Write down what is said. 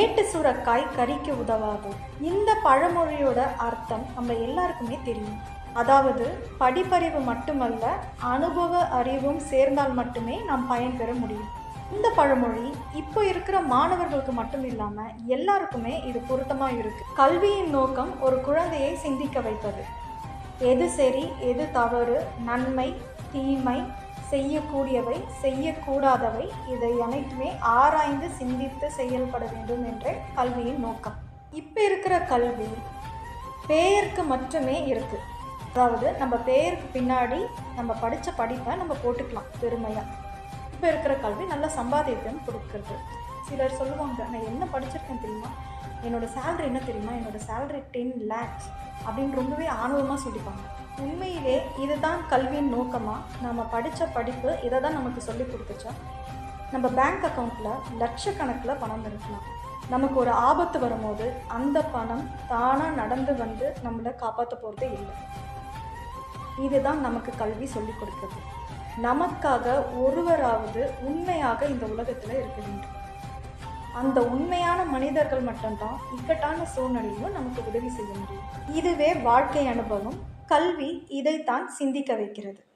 ஏட்டு சுரக்காய் கறிக்கு உதவாது இந்த பழமொழியோட அர்த்தம் நம்ம எல்லாருக்குமே தெரியும். அதாவது படிப்பறிவு மட்டுமல்ல அனுபவ அறிவும் சேர்ந்தால் மட்டுமே நாம் பயன்பெற முடியும். இந்த பழமொழி இப்போ இருக்கிற மாணவர்களுக்கு மட்டும் இல்லாமல் எல்லாருக்குமே இது பொருத்தமாக இருக்கு. கல்வியின் நோக்கம் ஒரு குழந்தையை சிந்திக்க வைப்பது. எது சரி எது தவறு நன்மை தீமை செய்யக்கூடியவை செய்யக்கூடாதவை இதை அனைத்துமே ஆராய்ந்து சிந்தித்து செயல்பட வேண்டும் என்ற கல்வியின் நோக்கம். இப்போ இருக்கிற கல்வி பெயருக்கு மட்டுமே இருக்கு. அதாவது நம்ம பெயருக்கு பின்னாடி நம்ம படித்த படிப்பை நம்ம போட்டுக்கலாம் பெருமையாக இப்போ இருக்கிற கல்வி நல்ல சம்பாதியம் கொடுக்குறது. சிலர் சொல்லுவாங்க நான் என்ன படிச்சிருக்கேன் தெரியுமா? என்னோட சேலரி என்ன தெரியுமா? என்னோட சேலரி டென் லேக்ஸ் அப்படின்னு ரொம்பவே ஆணவமாக சொல்லிப்பாங்க. உண்மையிலே இதுதான் கல்வியின் நோக்கமாக நம்ம படித்த படிப்பு இதை தான் நமக்கு சொல்லி கொடுத்துச்சா? நம்ம பேங்க் அக்கௌண்ட்டில் லட்சக்கணக்கில் பணம் இருக்கலாம். நமக்கு ஒரு ஆபத்து வரும்போது அந்த பணம் தானாக நடந்து வந்து நம்மளை காப்பாற்ற போகிறதே இல்லை. இதுதான் நமக்கு கல்வி சொல்லிக் கொடுக்குறது. நமக்காக ஒருவராவது உண்மையாக இந்த உலகத்தில் இருக்க வேண்டும். அந்த உண்மையான மனிதர்கள் மட்டும்தான் இக்கட்டான சூழ்நிலையிலும் நமக்கு உதவி செய்ய முடியும். இதுவே வாழ்க்கை அனுபவம். கல்வி இதைத்தான் சிந்திக்க வைக்கிறது.